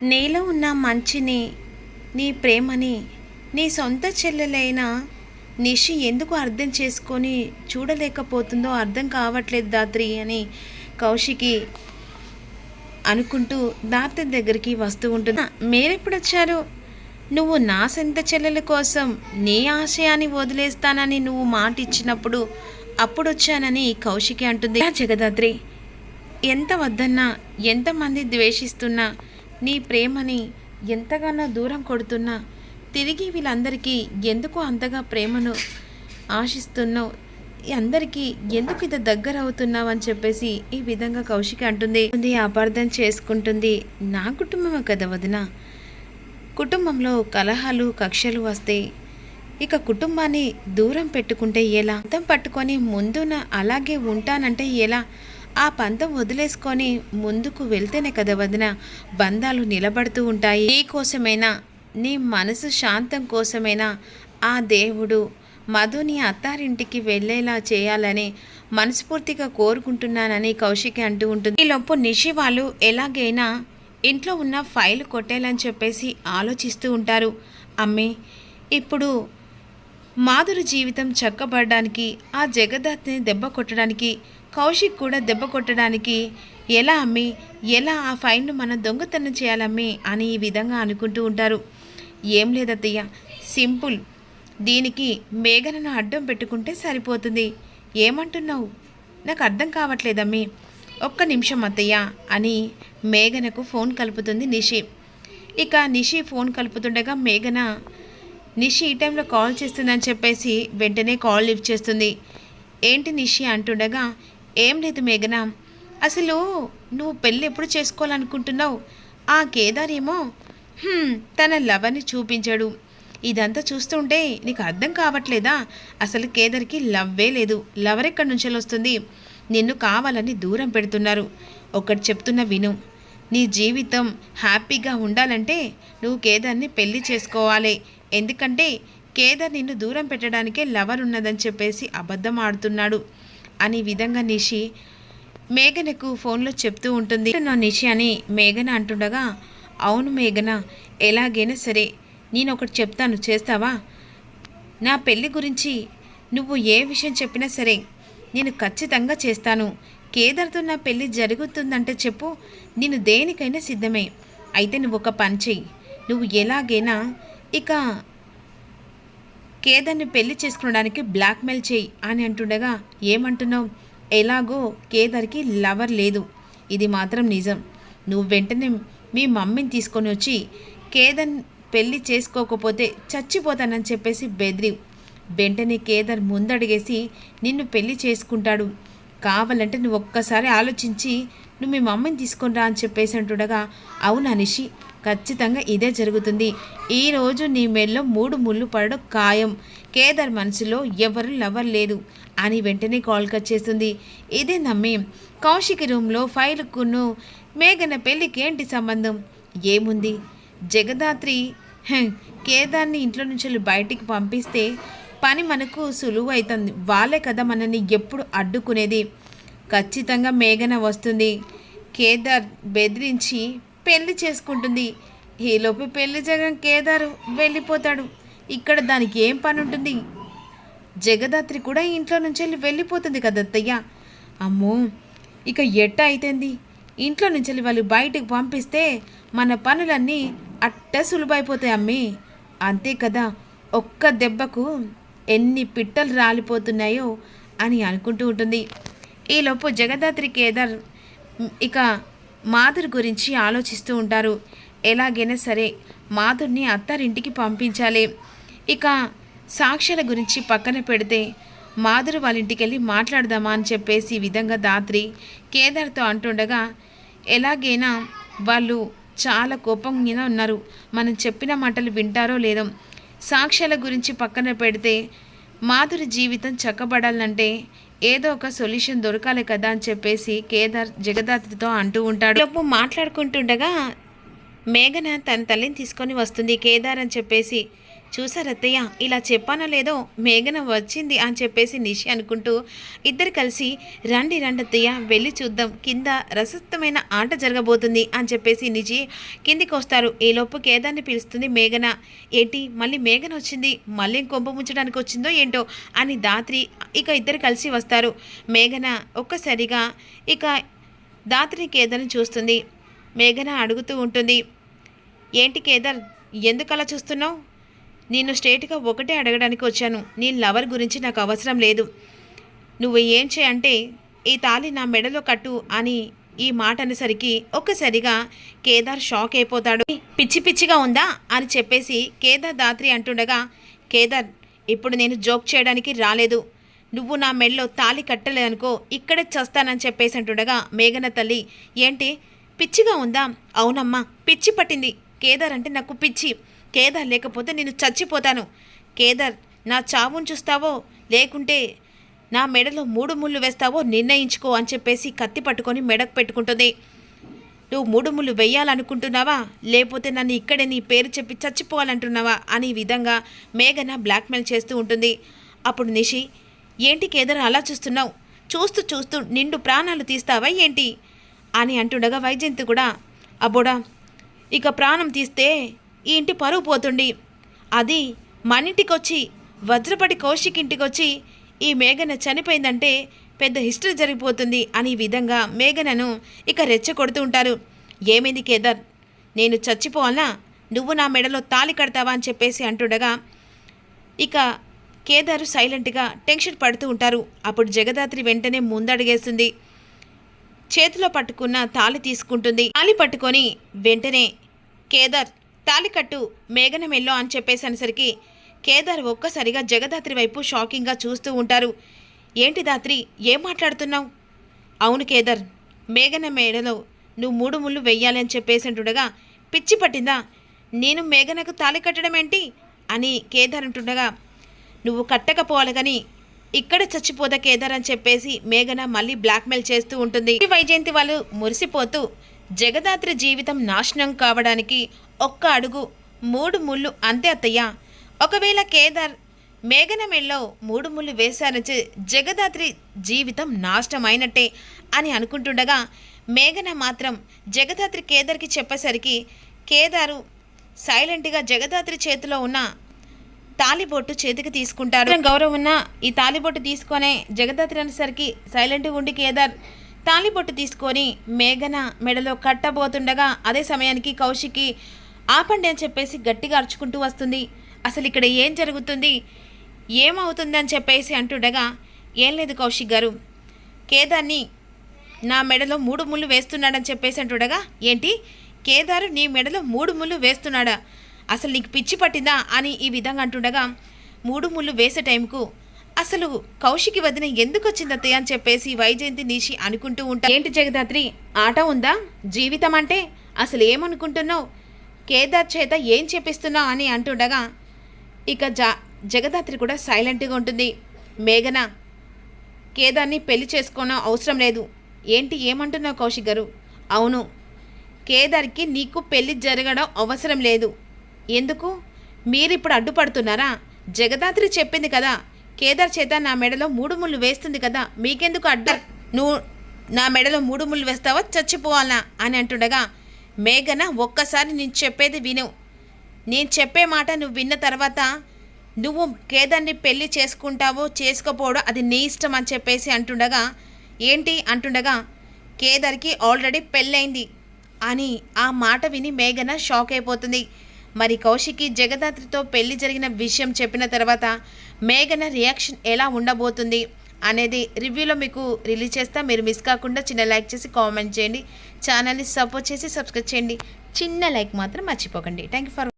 నీలో ఉన్న మంచిని నీ ప్రేమని నీ సొంత చెల్లెలైన నిషి ఎందుకు అర్థం చేసుకొని చూడలేకపోతుందో అర్థం కావట్లేదు దాత్రి అని కౌశికి అనుకుంటూ దాత్రి దగ్గరికి వస్తూ ఉంటుంది. మీరెప్పుడు వచ్చారు నువ్వు నా సొంత చెల్లెల కోసం నీ ఆశయాన్ని వదిలేస్తానని నువ్వు మాట ఇచ్చినప్పుడు అప్పుడు వచ్చానని కౌశికి అంటుంది. జగదాద్రి జగదాత్రి ఎంత వద్దన్నా ఎంతమంది ద్వేషిస్తున్నా నీ ప్రేమని ఎంతగానో దూరం కొడుతున్నా తిరిగి వీళ్ళందరికీ ఎందుకు అంతగా ప్రేమను ఆశిస్తున్నావు? అందరికీ ఎందుకు ఇంత దగ్గర అవుతున్నావు అని చెప్పేసి ఈ విధంగా కౌశిక అంటుంది. అపార్థం చేసుకుంటుంది. నా కుటుంబమే కదా వదిన. కుటుంబంలో కలహాలు కక్షలు వస్తే ఇక కుటుంబాన్ని దూరం పెట్టుకుంటే ఎలా? అర్థం పట్టుకొని ముందున అలాగే ఉంటానంటే ఎలా? ఆ పంతం వదిలేసుకొని ముందుకు వెళ్తేనే కదా వదిన బంధాలు నిలబడుతూ ఉంటాయి. నీ కోసమైనా నీ మనసు శాంతం కోసమైనా ఆ దేవుడు మధుని అత్తారింటికి వెళ్ళేలా చేయాలని మనస్ఫూర్తిగా కోరుకుంటున్నానని కౌశికి అంటూ ఉంటుంది. ఈలోపు నిషి వాళ్ళు ఎలాగైనా ఇంట్లో ఉన్న ఫైల్ కొట్టేయాలని చెప్పేసి ఆలోచిస్తూ ఉంటారు. అమ్మే ఇప్పుడు మాధురి జీవితం చక్కబడడానికి ఆ జగదాత్ని దెబ్బ కొట్టడానికి కౌశిక్ కూడా దెబ్బ కొట్టడానికి ఎలా అమ్మి? ఎలా ఆ ఫైల్ను మనం దొంగతనం చేయాలమ్మి? అని ఈ విధంగా అనుకుంటూ ఉంటారు. ఏం లేదత్తయ్య సింపుల్. దీనికి మేఘనను అడ్డం పెట్టుకుంటే సరిపోతుంది. ఏమంటున్నావు? నాకు అర్థం కావట్లేదమ్మి. ఒక్క నిమిషం అత్తయ్య అని మేఘనకు ఫోన్ కలుపుతుంది నిషి. ఇక నిషి ఫోన్ కలుపుతుండగా మేఘన నిషి ఈ టైంలో కాల్ చేస్తుందని చెప్పేసి వెంటనే కాల్ లిఫ్ట్ చేస్తుంది. ఏంటి నిషి? అంటుండగా ఏం లేదు మేఘన. అసలు నువ్వు పెళ్ళి ఎప్పుడు చేసుకోవాలనుకుంటున్నావు? ఆ కేదార్ ఏమో తన లవర్ని చూపించాడు. ఇదంతా చూస్తుంటే నీకు అర్థం కావట్లేదా? అసలు కేదార్కి లవ్వే లేదు. లవర్ ఎక్కడి నుంచి వస్తుంది? నిన్ను కావాలని దూరం పెడుతున్నారు. ఒకటి చెప్తున్న విను. నీ జీవితం హ్యాపీగా ఉండాలంటే నువ్వు కేదార్ని పెళ్ళి చేసుకోవాలి. ఎందుకంటే కేదార్ నిన్ను దూరం పెట్టడానికే లవర్ ఉన్నదని చెప్పేసి అబద్ధం ఆడుతున్నాడు. అని విధంగా నిషి మేఘనకు ఫోన్లో చెప్తూ ఉంటుంది. నా నిషి అని మేఘన అంటుండగా అవును మేఘన ఎలాగైనా సరే నేను ఒకటి చెప్తాను చేస్తావా? నా పెళ్ళి గురించి నువ్వు ఏ విషయం చెప్పినా సరే నేను ఖచ్చితంగా చేస్తాను. కేదార్తో నా పెళ్ళి జరుగుతుందంటే చెప్పు నేను దేనికైనా సిద్ధమే. అయితే నువ్వు ఒక పని చెయ్యి. నువ్వు ఎలాగైనా ఇక కేదర్ని పెళ్ళి చేసుకోవడానికి బ్లాక్మెయిల్ చేయి అని అంటుండగా ఏమంటున్నావు? ఎలాగో కేదార్కి లవర్ లేదు. ఇది మాత్రం నిజం. నువ్వు వెంటనే మీ మమ్మీని తీసుకొని వచ్చి కేదన్ పెళ్ళి చేసుకోకపోతే చచ్చిపోతానని చెప్పేసి బెదిరి. వెంటనే కేదర్ ముందడిగేసి నిన్ను పెళ్ళి చేసుకుంటాడు. కావాలంటే నువ్వు ఒక్కసారి ఆలోచించి నువ్వు మీ మమ్మీని తీసుకుని రా అని చెప్పేసి అంటుండగా అవును అనిషి ఖచ్చితంగా ఇదే జరుగుతుంది. ఈరోజు నీ మెల్లో మూడు ముళ్ళు పడడం ఖాయం. కేదార్ మనసులో ఎవరు లవర్ లేదు అని వెంటనే కాల్ కట్ చేస్తుంది. ఇదే నమ్మి కౌశికి రూమ్లో ఫైల్కును మేఘన పెళ్ళికి ఏంటి సంబంధం? ఏముంది? జగదాత్రి కేదార్ని ఇంట్లో నుంచి బయటికి పంపిస్తే పని మనకు సులువు అవుతుంది వాళ్ళే కదా మనల్ని ఎప్పుడు అడ్డుకునేది. ఖచ్చితంగా మేఘన వస్తుంది. కేదార్ బెదిరించి పెళ్ళి చేసుకుంటుంది. ఈలోపు పెళ్ళి జగన్ కేదార్ వెళ్ళిపోతాడు. ఇక్కడ దానికి ఏం పని ఉంటుంది జగదాత్రి కూడా ఇంట్లో నుంచి వెళ్ళి వెళ్ళిపోతుంది కదా అత్తయ్య. అమ్మో! ఇక ఎట్ట అయితేంది? ఇంట్లో నుంచి వెళ్ళి వాళ్ళు బయటికి పంపిస్తే మన పనులన్నీ అట్ట సులువైపోతాయి అమ్మి. అంతే కదా ఒక్క దెబ్బకు ఎన్ని పిట్టలు రాలిపోతున్నాయో అని అనుకుంటూ ఉంటుంది. ఈలోపు జగదాత్రి కేదార్ ఇక మాధుర్ గురించి ఆలోచిస్తూ ఉంటారు. ఎలాగైనా సరే మాధుర్ని అత్తారింటికి పంపించాలి. ఇక సాక్ష్యాల గురించి పక్కన పెడితే మాధురు వాళ్ళ ఇంటికి వెళ్ళి మాట్లాడదామా అని చెప్పేసి ఈ విధంగా దాత్రి కేదార్తో అంటుండగా ఎలాగైనా వాళ్ళు చాలా కోపంగా ఉన్నారు. మనం చెప్పిన మాటలు వింటారో లేదో సాక్ష్యాల గురించి పక్కన పెడితే మాధురి జీవితం చక్కబడాలంటే ఏదో ఒక సొల్యూషన్ దొరకాలి కదా అని చెప్పేసి కేదార్ జగదాత్రితో అంటూ ఉంటాడు. లోపు మాట్లాడుకుంటుండగా మేఘన తన తల్లిని తీసుకొని వస్తుంది. కేదార్ అని చెప్పేసి చూసారత్తయ్య ఇలా చెప్పానో లేదో మేఘన వచ్చింది అని చెప్పేసి నిషి అనుకుంటూ ఇద్దరు కలిసి రండి రండి అత్తయ్య వెళ్ళి చూద్దాం కింద రసత్తమైన ఆట జరగబోతుంది అని చెప్పేసి నిజి కిందికి వస్తారు. ఈలోపు కేదాన్ని పిలుస్తుంది మేఘన. ఏంటి మళ్ళీ మేఘన వచ్చింది? మళ్ళీ కొంప ముంచడానికి వచ్చిందో ఏంటో అని దాత్రి ఇక ఇద్దరు కలిసి వస్తారు. మేఘన ఒక్కసారిగా ఇక దాత్రి కేదార్ని చూస్తుంది. మేఘన అడుగుతూ ఉంటుంది ఏంటి కేదార్ ఎందుకు అలా చూస్తున్నావు? నేను స్ట్రేట్గా ఒకటే అడగడానికి వచ్చాను. నీ లవర్ గురించి నాకు అవసరం లేదు. నువ్వు ఏం చేయంటే ఈ తాళి నా మెడలో కట్టు అని ఈ మాట అనేసరికి ఒక్కసారిగా కేదార్ షాక్ అయిపోతాడు. పిచ్చి పిచ్చిగా ఉందా అని చెప్పేసి కేదార్ దాత్రి అంటుండగా కేదార్ ఇప్పుడు నేను జోక్ చేయడానికి రాలేదు. నువ్వు నా మెడలో తాళి కట్టలేదనుకో ఇక్కడే చస్తానని చెప్పేసి అంటుండగా మేఘన తల్లి ఏంటి? పిచ్చిగా ఉందా? అవునమ్మా పిచ్చి పట్టింది. కేదార్ అంటే నాకు పిచ్చి. కేదార్ లేకపోతే నేను చచ్చిపోతాను. కేదార్ నా చావును చూస్తావో? లేకుంటే నా మెడలో మూడు ముళ్ళు వేస్తావో? నిర్ణయించుకో అని చెప్పేసి కత్తి పట్టుకొని మెడకు పెట్టుకుంటుంది. నువ్వు మూడు ముళ్ళు వెయ్యాలనుకుంటున్నావా లేకపోతే నన్ను ఇక్కడే నీ పేరు చెప్పి చచ్చిపోవాలంటున్నావా? అని విధంగా మేఘన బ్లాక్మెయిల్ చేస్తూ ఉంటుంది. అప్పుడు నిషి ఏంటి కేదర్ అలా చూస్తున్నావు? చూస్తూ చూస్తూ నిండు ప్రాణాలు తీస్తావా ఏంటి? అని అంటుండగా వైజయంతి కూడా అబ్బోడా ఇక ప్రాణం తీస్తే ఈ ఇంటి పరువు పోతుంది. అది మన ఇంటికొచ్చి వజ్రపటి కౌశిక్ ఇంటికి వచ్చి ఈ మేఘన చనిపోయిందంటే పెద్ద హిస్టరీ జరిగిపోతుంది అని విధంగా మేఘనను ఇక రెచ్చగొడుతూ ఉంటారు. ఏమైంది కేదార్? నేను చచ్చిపోవాలా నువ్వు నా మెడలో తాళి కడతావా అని చెప్పేసి అంటుండగా ఇక కేదారు సైలెంట్గా టెన్షన్ పడుతూ ఉంటారు. అప్పుడు జగదాత్రి వెంటనే ముందడుగేస్తుంది. చేతిలో పట్టుకున్న తాళి తీసుకుంటుంది. తాళి పట్టుకొని వెంటనే కేదార్ తాలికట్టు మేఘనమెల్లో మేఘన మెల్లో అని చెప్పేసి అనేసరికి కేదార్ ఒక్కసారిగా జగదాత్రి వైపు షాకింగ్గా చూస్తూ ఉంటారు. ఏంటి దాత్రి ఏం మాట్లాడుతున్నావు? అవును కేదార్ మేఘన మేడలో నువ్వు మూడు ముళ్ళు వెయ్యాలి అని చెప్పేసి అంటుండగా పిచ్చి పట్టిందా? నేను మేఘనకు తాలి కట్టడం ఏంటి? అని కేదార్ అంటుండగా నువ్వు కట్టకపోవాలి కానీ ఇక్కడ చచ్చిపోదా కేదార్ అని చెప్పేసి మేఘన మళ్ళీ బ్లాక్మెయిల్ చేస్తూ ఉంటుంది. వైజయంతి వాళ్ళు మురిసిపోతూ జగదాత్రి జీవితం నాశనం కావడానికి ఒక్క అడుగు మూడు ముళ్ళు అంతే అత్తయ్య. ఒకవేళ కేదార్ మేఘనమెళ్ళో మూడు ముళ్ళు వేశారని జగదాత్రి జీవితం నాశనం అయినట్టే అని అనుకుంటుండగా మేఘన మాత్రం జగదాత్రి కేదార్కి చెప్పేసరికి కేదారు సైలెంట్గా జగదాత్రి చేతిలో ఉన్న తాలిబొట్టు చేతికి తీసుకుంటారు. గౌరవం ఉన్న ఈ తాలిబొట్టు తీసుకొనే జగదాత్రి అనేసరికి సైలెంట్గా ఉండి కేదార్ తాలిబొట్టు తీసుకొని మేఘన మెడలో కట్టబోతుండగా అదే సమయానికి కౌశికి ఆపండి అని చెప్పేసి గట్టిగా అరుచుకుంటూ వస్తుంది. అసలు ఇక్కడ ఏం జరుగుతుంది? ఏమవుతుందని చెప్పేసి అంటుండగా ఏం లేదు కౌశిక్ గారు. కేదార్ని నా మెడలో మూడు ముళ్ళు వేస్తున్నాడని చెప్పేసి అంటుండగా ఏంటి? కేదారు నీ మెడలో మూడు ముళ్ళు వేస్తున్నాడా? అసలు నీకు పిచ్చి పట్టిందా? అని ఈ విధంగా అంటుండగా మూడు ముళ్ళు వేసే టైంకు అసలు కౌశికి వదిన ఎందుకు వచ్చింది అని చెప్పేసి వైజయంతి నిషి అనుకుంటూ ఉంటా. ఏంటి జగదాత్రి ఆట ఉందా? జీవితం అంటే అసలు ఏమనుకుంటున్నావు? కేదార్ చేత ఏం చెప్పిస్తున్నావు అని అంటుండగా ఇక జా జగదాత్రి కూడా సైలెంట్గా ఉంటుంది. మేఘన కేదార్ని పెళ్ళి చేసుకోవడం అవసరం లేదు. ఏంటి ఏమంటున్నావు కౌశిక్ గారు? అవును కేదార్కి నీకు పెళ్ళి జరగడం అవసరం లేదు. ఎందుకు? మీరిప్పుడు అడ్డుపడుతున్నారా? జగదాత్రి చెప్పింది కదా కేదార్ చేత నా మెడలో మూడు ముళ్ళు వేస్తుంది కదా మీకెందుకు అడ్డ? నువ్వు నా మెడలో మూడు ముళ్ళు వేస్తావా? చచ్చిపోవాలా? అని అంటుండగా మేఘన ఒక్కసారి నేను చెప్పేది విను. నేను చెప్పే మాట నువ్వు విన్న తర్వాత నువ్వు కేదార్ని పెళ్ళి చేసుకుంటావో చేసుకోపోవడో అది నీ ఇష్టం అని చెప్పేసి అంటుండగా ఏంటి? అంటుండగా కేదార్కి ఆల్రెడీ పెళ్ళైంది అని ఆ మాట విని మేఘన షాక్ అయిపోతుంది. మరి కౌశికి జగదాత్రితో పెళ్ళి జరిగిన విషయం చెప్పిన తర్వాత మేఘన రియాక్షన్ ఎలా ఉండబోతుంది అనేది రివ్యూలో మీకు రిలీజ్ చేస్తా. మీరు మిస్ కాకుండా చిన్న లైక్ చేసి కామెంట్ చేయండి. ఛానల్ని సపోర్ట్ చేసి సబ్స్క్రైబ్ చేయండి. చిన్న లైక్ మాత్రం మర్చిపోకండి. Thank you for